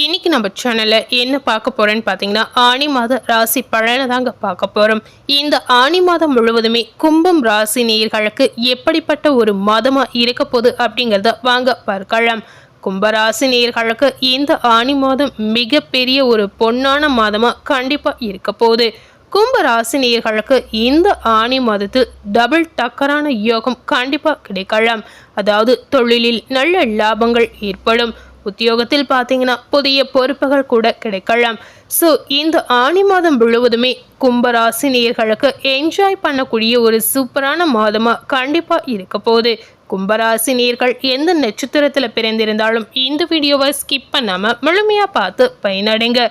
இன்னைக்கு நம்ம சேனலில் என்ன பார்க்க போகிறேன்னு பார்த்தீங்கன்னா ஆனி மாத ராசி பலனை தாங்க பார்க்க போகிறோம் இந்த ஆனி மாதம் முழுவதுமே கும்பம் ராசி நேர்களுக்கு எப்படிப்பட்ட ஒரு மாதமாக இருக்க போகுது அப்படிங்கிறத வாங்க பார்க்கலாம். கும்பராசி நேர்களுக்கு இந்த ஆனி மாதம் மிகப்பெரிய ஒரு பொன்னான மாதமாக கண்டிப்பாக இருக்க போகுது. கும்பராசி நேர்களுக்கு இந்த ஆணி மாதத்தில் டபுள் டக்கரான யோகம் கண்டிப்பாக கிடைக்கலாம். அதாவது தொழிலில் நல்ல லாபங்கள் ஏற்படும். உத்தியோகத்தில் பார்த்தீங்கன்னா புதிய பொறுப்புகள் கூட கிடைக்கலாம். ஸோ இந்த ஆணி மாதம் முழுவதுமே கும்பராசி நேர்களுக்கு என்ஜாய் பண்ணக்கூடிய ஒரு சூப்பரான மாதமாக கண்டிப்பாக இருக்க போகுது. கும்பராசி நேர்கள் எந்த நட்சத்திரத்தில் பிறந்திருந்தாலும் இந்த வீடியோவை ஸ்கிப் பண்ணாமல் முழுமையாக பார்த்து பயனடைங்க.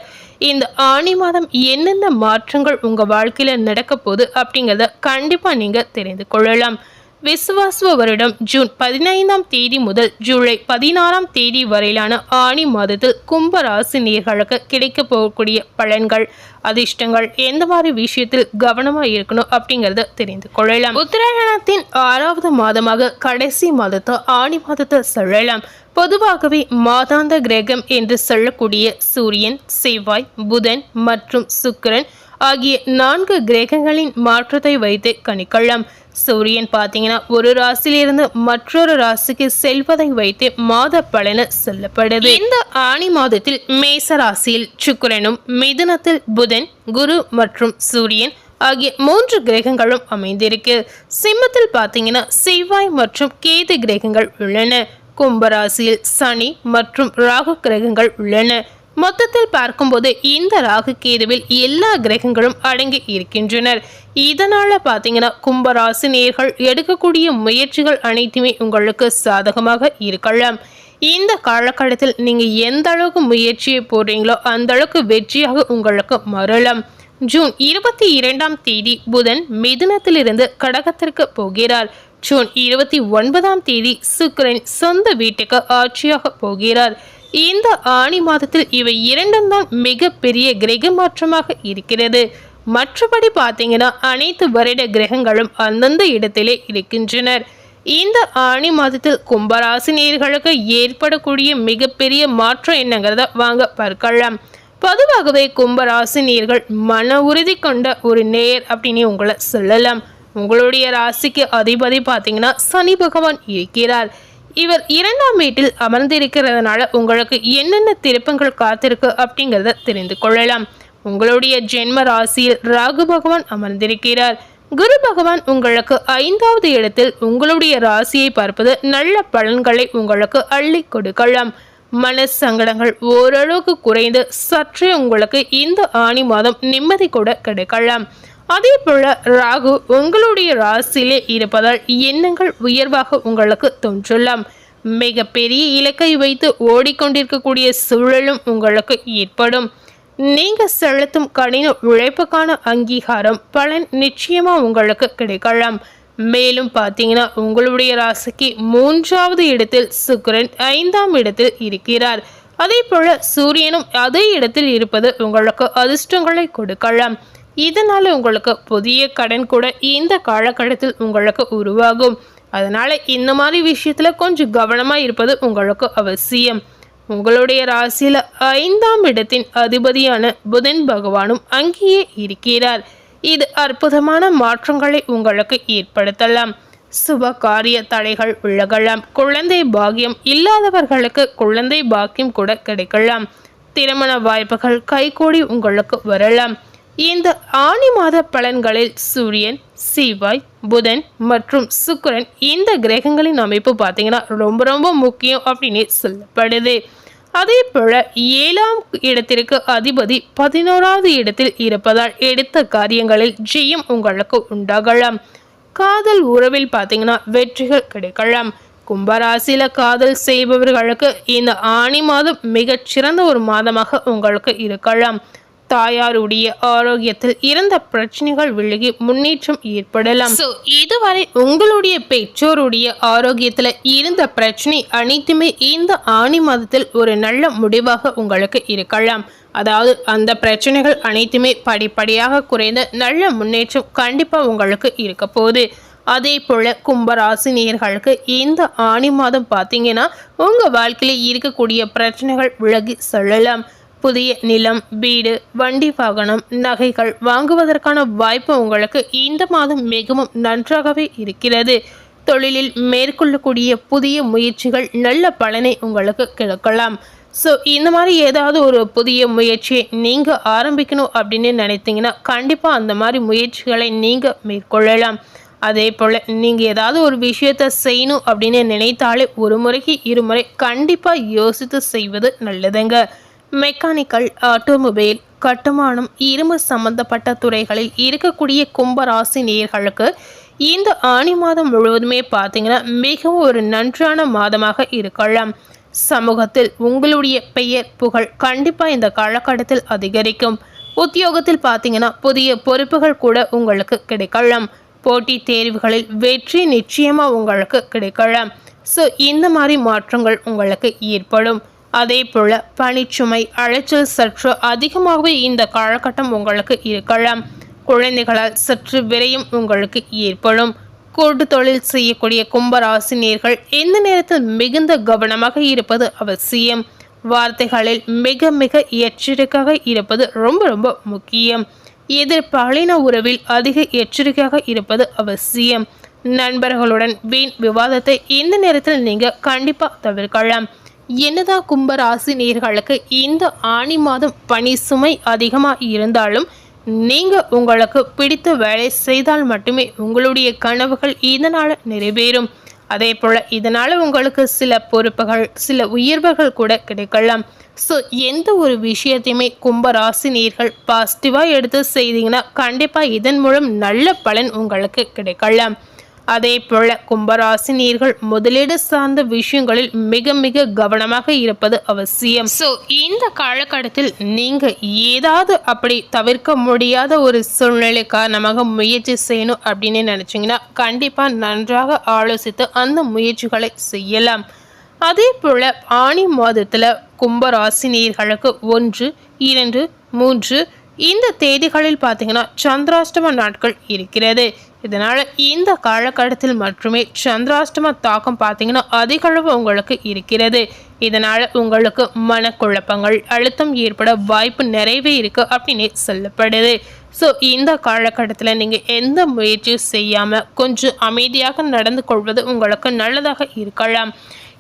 இந்த ஆணி மாதம் என்னென்ன மாற்றங்கள் உங்கள் வாழ்க்கையில் நடக்க போகுது அப்படிங்கிறத கண்டிப்பாக நீங்கள் தெரிந்து கொள்ளலாம். விசுவாசுவ வருடம் ஜூன் பதினைந்தாம் தேதி முதல் ஜூலை பதினாறாம் தேதி வரையிலான ஆணி மாதத்தில் கும்ப நேர்களுக்கு கிடைக்க போகக்கூடிய பலன்கள் அதிர்ஷ்டங்கள் எந்த மாதிரி விஷயத்தில் கவனமாக இருக்கணும் அப்படிங்கிறத தெரிந்து கொள்ளலாம். உத்தராயணத்தின் ஆறாவது மாதமாக கடைசி மாதத்தை ஆணி மாதத்தை சொல்லலாம். பொதுவாகவே மாதாந்த கிரகம் என்று சொல்லக்கூடிய சூரியன் செவ்வாய் புதன் மற்றும் சுக்கிரன் ஆகிய நான்கு கிரகங்களின் மாற்றத்தை வைத்து கணிக்கலாம். சூரியன் பார்த்தீங்கன்னா ஒரு ராசியிலிருந்து மற்றொரு ராசிக்கு செல்வதை வைத்து மாத பலன சொல்லப்படுது. இந்த ஆணி மாதத்தில் மேச ராசியில் சுக்கிரனும் மிதுனத்தில் புதன் குரு மற்றும் சூரியன் ஆகிய மூன்று கிரகங்களும் அமைந்திருக்கு. சிம்மத்தில் பார்த்தீங்கன்னா செவ்வாய் மற்றும் கேது கிரகங்கள் உள்ளன. கும்பராசியில் சனி மற்றும் ராகு கிரகங்கள் உள்ளன. மொத்தத்தில் பார்க்கும்போது இந்த ராகு கேதுவில் எல்லா கிரகங்களும் அடங்கி இருக்கின்றனர். இதனால பார்த்தீங்கன்னா கும்பராசி நேர்கள் எடுக்கக்கூடிய முயற்சிகள் அனைத்துமே உங்களுக்கு சாதகமாக இருக்கலாம். இந்த காலகட்டத்தில் நீங்க எந்த அளவுக்கு முயற்சியை போடுறீங்களோ அந்த அளவுக்கு வெற்றியாக உங்களுக்கு மறலாம். ஜூன் இருபத்தி இரண்டாம் தேதி புதன் மிதுனத்திலிருந்து கடகத்திற்கு போகிறார். ஜூன் இருபத்தி ஒன்பதாம் தேதி சுக்கரன் சொந்த வீட்டுக்கு ஆட்சியாக போகிறார். இந்த ஆணி மாதத்தில் இவை இரண்டும் தான் மிகப்பெரிய கிரக மாற்றமாக இருக்கிறது. மற்றபடி பார்த்தீங்கன்னா அனைத்து வருட கிரகங்களும் அந்தந்த இடத்திலே இருக்கின்றனர். இந்த ஆணி மாதத்தில் கும்பராசினியர்களுக்கு ஏற்படக்கூடிய மிகப்பெரிய மாற்றம் என்னங்கிறத வாங்க பார்க்கலாம். பொதுவாகவே கும்பராசினியர்கள் மன உறுதி கொண்ட ஒரு நேர் அப்படின்னு உங்களை சொல்லலாம். உங்களுடைய ராசிக்கு அதிபதி பார்த்தீங்கன்னா சனி பகவான் இருக்கிறார். இவர் இரண்டாம் வீட்டில் அமர்ந்திருக்கிறதுனால உங்களுக்கு என்னென்ன திருப்பங்கள் காத்திருக்கு அப்படிங்கிறத தெரிந்து கொள்ளலாம். உங்களுடைய ஜென்ம ராசியில் ராகு பகவான் அமர்ந்திருக்கிறார். குரு பகவான் உங்களுக்கு ஐந்தாவது இடத்தில் உங்களுடைய ராசியை பார்ப்பது நல்ல பலன்களை உங்களுக்கு அள்ளி கொடுக்கலாம். மன சங்கடங்கள் ஓரளவுக்கு குறைந்து சற்றே உங்களுக்கு இந்த ஆணி மாதம் நிம்மதி கூட கிடைக்கலாம். அதே போல ராகு உங்களுடைய ராசியிலே இருப்பதால் எண்ணங்கள் உயர்வாக உங்களுக்கு தோன்றலாம் மிகப்பெரிய இலக்கை வைத்து ஓடிக்கொண்டிருக்கக்கூடிய சூழலும் உங்களுக்கு ஏற்படும். நீங்கள் செலுத்தும் கடின உழைப்புக்கான அங்கீகாரம் பலன் நிச்சயமாக உங்களுக்கு கிடைக்கலாம். மேலும் பார்த்தீங்கன்னா உங்களுடைய ராசிக்கு மூன்றாவது இடத்தில் சுக்கரன் ஐந்தாம் இடத்தில் இருக்கிறார். அதே போல சூரியனும் அதே இடத்தில் இருப்பது உங்களுக்கு அதிர்ஷ்டங்களை கொடுக்கலாம். இதனால் உங்களுக்கு புதிய கடன் கூட இந்த காலகட்டத்தில் உங்களுக்கு உருவாகும். அதனால் இந்த மாதிரி விஷயத்தில் கொஞ்சம் கவனமாக இருப்பது உங்களுக்கு அவசியம். உங்களுடைய ராசியில் ஐந்தாம் இடத்தின் அதிபதியான புதன் பகவானும் அங்கேயே இருக்கிறார். இது அற்புதமான மாற்றங்களை உங்களுக்கு ஏற்படுத்தலாம். சுப காரிய தடைகள் விலகலாம் குழந்தை பாக்கியம் இல்லாதவர்களுக்கு குழந்தை பாக்கியம் கூட கிடைக்கலாம். திருமண வாய்ப்புகள் கைகூடி உங்களுக்கு வரலாம். இந்த ஆணி மாத பலன்களில் சூரியன் சிவாய் புதன் மற்றும் சுக்கரன் இந்த கிரகங்களின் அமைப்பு பார்த்தீங்கன்னா ரொம்ப ரொம்ப முக்கியம் அப்படின்னு சொல்லப்படுது. அதே போல ஏழாம் இடத்திற்கு அதிபதி பதினோராவது இடத்தில் இருப்பதால் எடுத்த காரியங்களில் ஜெயம் உங்களுக்கு உண்டாகலாம். காதல் உறவில் பார்த்தீங்கன்னா வெற்றிகள் கிடைக்கலாம். கும்பராசியில காதல் செய்பவர்களுக்கு இந்த ஆணி மாதம் மிகச்சிறந்த ஒரு மாதமாக உங்களுக்கு இருக்கலாம். தாயாருடைய ஆரோக்கியத்தில் இருந்த பிரச்சனைகள் விலகி முன்னேற்றம் ஏற்படலாம். ஸோ இதுவரை உங்களுடைய பெற்றோருடைய ஆரோக்கியத்தில் இருந்த பிரச்சனை அனைத்துமே இந்த ஆணி மாதத்தில் ஒரு நல்ல முடிவாக உங்களுக்கு இருக்கலாம். அதாவது அந்த பிரச்சனைகள் அனைத்துமே படிப்படியாக குறைந்த நல்ல முன்னேற்றம் கண்டிப்பாக உங்களுக்கு இருக்க போகுது. அதே போல் கும்பராசினியர்களுக்கு இந்த ஆணி மாதம் பார்த்தீங்கன்னா உங்கள் வாழ்க்கையில் இருக்கக்கூடிய பிரச்சனைகள் விலகி செல்லலாம். புதிய நிலம் வீடு வண்டி வாகனம் நகைகள் வாங்குவதற்கான வாய்ப்பு உங்களுக்கு இந்த மாதம் மிகவும் நன்றாகவே இருக்கிறது. தொழிலில் மேற்கொள்ளக்கூடிய புதிய முயற்சிகள் நல்ல பலனை உங்களுக்கு கிடைக்கலாம். ஸோ இந்த மாதிரி ஏதாவது ஒரு புதிய முயற்சியை நீங்கள் ஆரம்பிக்கணும் அப்படின்னு நினைத்தீங்கன்னா கண்டிப்பாக அந்த மாதிரி முயற்சிகளை நீங்கள் மேற்கொள்ளலாம். அதே போல் நீங்கள் ஏதாவது ஒரு விஷயத்தை செய்யணும் அப்படின்னு நினைத்தாலே ஒரு முறைக்கு இருமுறை கண்டிப்பாக யோசித்து செய்வது நல்லதுங்க. மெக்கானிக்கல் ஆட்டோமொபைல் கட்டுமானம் இரும்பு சம்பந்தப்பட்ட துறைகளில் இருக்கக்கூடிய கும்பராசி நேர்களுக்கு இந்த ஆணி மாதம் முழுவதுமே பார்த்தீங்கன்னா மிகவும் ஒரு நன்றான மாதமாக இருக்கலாம். சமூகத்தில் உங்களுடைய பெயர் புகழ் கண்டிப்பாக இந்த காலகட்டத்தில் அதிகரிக்கும். உத்தியோகத்தில் பார்த்தீங்கன்னா புதிய பொறுப்புகள் கூட உங்களுக்கு கிடைக்கலாம். போட்டி தேர்வுகளில் வெற்றி நிச்சயமாக உங்களுக்கு கிடைக்கலாம். ஸோ இந்த மாதிரி மாற்றங்கள் உங்களுக்கு ஏற்படும். அதே போல் பனிச்சுமை அழைச்சல் சற்று அதிகமாகவே இந்த காலகட்டம் உங்களுக்கு இருக்கலாம். குழந்தைகளால் சற்று விரையும் உங்களுக்கு ஏற்படும். கூட்டு தொழில் செய்யக்கூடிய கும்பராசினியர்கள் இந்த நேரத்தில் மிகுந்த கவனமாக இருப்பது அவசியம்? வார்த்தைகளில் மிக மிக எச்சரிக்கையாக இருப்பது ரொம்ப ரொம்ப முக்கியம். எதிர்பாலின உறவில் அதிக எச்சரிக்கையாக இருப்பது அவசியம். நண்பர்களுடன் வீண் விவாதத்தை இந்த நேரத்தில் நீங்கள் கண்டிப்பாக தவிர்க்கலாம். என்னதான் கும்பராசி நேர்களுக்கு இந்த ஆணி மாதம் பணி சுமை அதிகமாக இருந்தாலும் நீங்கள் உங்களுக்கு பிடித்த வேலை செய்தால் மட்டுமே உங்களுடைய கனவுகள் இதனால் நிறைவேறும். அதே போல் இதனால் உங்களுக்கு சில பொறுப்புகள் சில உயர்வுகள் கூட கிடைக்கலாம். ஸோ எந்த ஒரு விஷயத்தையுமே கும்பராசி நீர்கள் பாசிட்டிவாக எடுத்து செய்தீங்கன்னா கண்டிப்பாக இதன் மூலம் நல்ல பலன் உங்களுக்கு கிடைக்கலாம். அதே போல கும்பராசினியர்கள் முதலீடு சார்ந்த விஷயங்களில் மிக மிக கவனமாக இருப்பது அவசியம். ஸோ இந்த காலகட்டத்தில் நீங்க ஏதாவது அப்படி தவிர்க்க முடியாத ஒரு சூழ்நிலை காரணமாக முயற்சி செய்யணும் அப்படின்னு நினைச்சிங்கன்னா கண்டிப்பா நன்றாக ஆலோசித்து அந்த முயற்சிகளை செய்யலாம். அதே போல ஆணி மாதத்துல கும்பராசினியர்களுக்கு ஒன்று இரண்டு மூன்று இந்த தேதிகளில் பார்த்தீங்கன்னா சந்திராஷ்டம நாட்கள் இருக்கிறது. இதனால் இந்த காலகட்டத்தில் மட்டுமே சந்திராஷ்டம தாக்கம் பார்த்தீங்கன்னா அதிகளவு உங்களுக்கு இருக்கிறது. இதனால் உங்களுக்கு மனக்குழப்பங்கள் அழுத்தம் ஏற்பட வாய்ப்பு நிறையவே இருக்குது அப்படின்னு சொல்லப்படுது. ஸோ இந்த காலகட்டத்தில் நீங்கள் எந்த முயற்சியும் செய்யாமல் கொஞ்சம் அமைதியாக நடந்து கொள்வது உங்களுக்கு நல்லதாக இருக்கலாம்.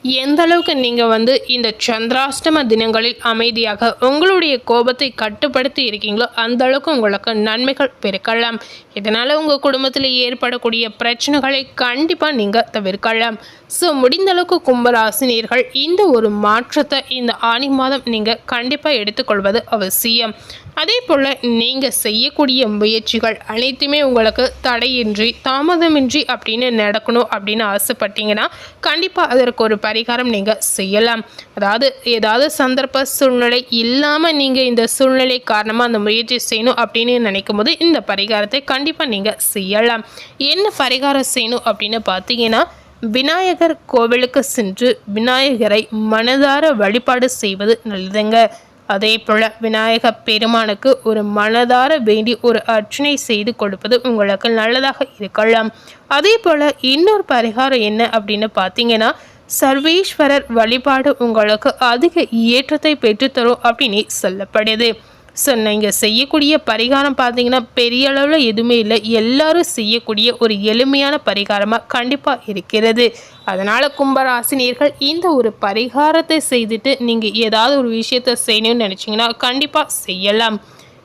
எந்த அளவுக்கு நீங்கள் வந்து இந்த சந்திராஷ்டம தினங்களில் அமைதியாக உங்களுடைய கோபத்தை கட்டுப்படுத்தி இருக்கீங்களோ அந்த அளவுக்கு உங்களுக்கு நன்மைகள் பெருக்கலாம். இதனால் உங்கள் குடும்பத்தில் ஏற்படக்கூடிய பிரச்சனைகளை கண்டிப்பாக நீங்கள் தவிர்க்கலாம். ஸோ முடிந்த அளவுக்கு கும்பராசினியர்கள் இந்த ஒரு மாற்றத்தை இந்த ஆணி மாதம் நீங்கள் கண்டிப்பாக எடுத்துக்கொள்வது அவசியம். அதே போல் நீங்கள் செய்யக்கூடிய முயற்சிகள் அனைத்துமே உங்களுக்கு தடையின்றி தாமதமின்றி அப்படின்னு நடக்கணும் அப்படின்னு ஆசைப்பட்டீங்கன்னா கண்டிப்பாக அதற்கு ஒரு பரிகாரம் நீங்கள் செய்யலாம். அதாவது ஏதாவது சந்தர்ப்ப சூழ்நிலை இல்லாமல் நீங்கள் இந்த சூழ்நிலை காரணமாக அந்த முயற்சி செய்யணும் அப்படின்னு நினைக்கும் போது இந்த பரிகாரத்தை கண்டிப்பாக நீங்கள் செய்யலாம். என்ன பரிகாரம் செய்யணும் அப்படின்னு பார்த்தீங்கன்னா விநாயகர் கோவிலுக்கு சென்று விநாயகரை மனதார வழிபாடு செய்வது நல்லதுங்க. அதே போல் விநாயக பெருமானுக்கு ஒரு மனதார வேண்டி ஒரு அர்ச்சனை செய்து கொடுப்பது உங்களுக்கு நல்லதாக இருக்கலாம். அதே போல் இன்னொரு பரிகாரம் என்ன அப்படின்னு பார்த்தீங்கன்னா சர்வேஸ்வரர் வழிபாடு உங்களுக்கு அதிக ஏற்றத்தை பெற்றுத்தரும் அப்படின்னு சொல்லப்படுது. ஸோ நீங்கள் செய்யக்கூடிய பரிகாரம் பார்த்தீங்கன்னா பெரிய அளவில் எதுவுமே இல்லை. எல்லாரும் செய்யக்கூடிய ஒரு எளிமையான பரிகாரமாக கண்டிப்பாக இருக்கிறது. அதனால் கும்பராசினியர்கள் இந்த ஒரு பரிகாரத்தை செய்துட்டு நீங்கள் ஏதாவது ஒரு விஷயத்தை செய்யணும்னு நினச்சிங்கன்னா கண்டிப்பாக செய்யலாம்.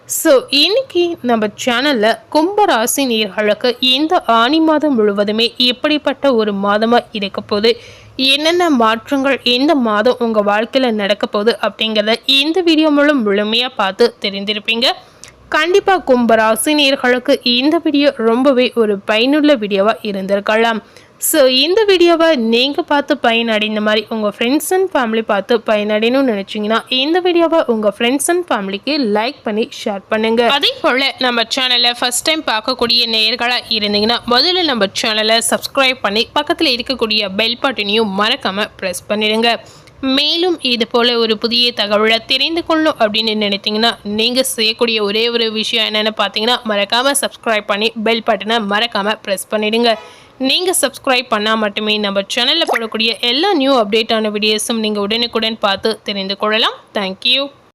ஸோ இன்னைக்கு நம்ம சேனலில் கும்பராசி நீர்களுக்கு இந்த ஆணி மாதம் முழுவதுமே எப்படிப்பட்ட ஒரு மாதமாக இருக்க போது என்னென்ன மாற்றங்கள் இந்த மாதம் உங்கள் வாழ்க்கையில் நடக்க போகுது அப்படிங்கிறத இந்த வீடியோ மூலம் முழுமையாக பார்த்து தெரிந்திருப்பீங்க. கண்டிப்பாக கும்பராசினியர்களுக்கு இந்த வீடியோ ரொம்பவே ஒரு பயனுள்ள வீடியோவாக இருந்திருக்கலாம். ஸோ இந்த வீடியோவை நீங்கள் பார்த்து பயனடைந்த மாதிரி உங்கள் ஃப்ரெண்ட்ஸ் அண்ட் ஃபேமிலி பார்த்து பயனடையணும்னு நினச்சிங்கன்னா இந்த வீடியோவை உங்கள் ஃப்ரெண்ட்ஸ் அண்ட் ஃபேமிலிக்கு லைக் பண்ணி ஷேர் பண்ணுங்கள் அதே போல் நம்ம சேனலை ஃபஸ்ட் டைம் பார்க்கக்கூடிய நேர்களாக இருந்தீங்கன்னா முதல்ல நம்ம சேனலை சப்ஸ்கிரைப் பண்ணி பக்கத்தில் இருக்கக்கூடிய பெல் பட்டனையும் மறக்காமல் ப்ரெஸ் பண்ணிடுங்க. மேலும் இது போல் ஒரு புதிய தகவலை தெரிந்து கொள்ளணும் அப்படின்னு நினைத்தீங்கன்னா நீங்கள் செய்யக்கூடிய ஒரே ஒரு விஷயம் என்னென்னு பார்த்தீங்கன்னா மறக்காமல் சப்ஸ்கிரைப் பண்ணி பெல் பட்டனை மறக்காமல் ப்ரெஸ் பண்ணிவிடுங்க நீங்கள் சப்ஸ்கிரைப் பண்ணால் மட்டுமே நம்ம சேனலில் போடக்கூடிய எல்லா நியூ அப்டேட்டான வீடியோஸும் நீங்கள் உடனுக்குடன் பார்த்து தெரிந்து கொள்ளலாம். தேங்க்யூ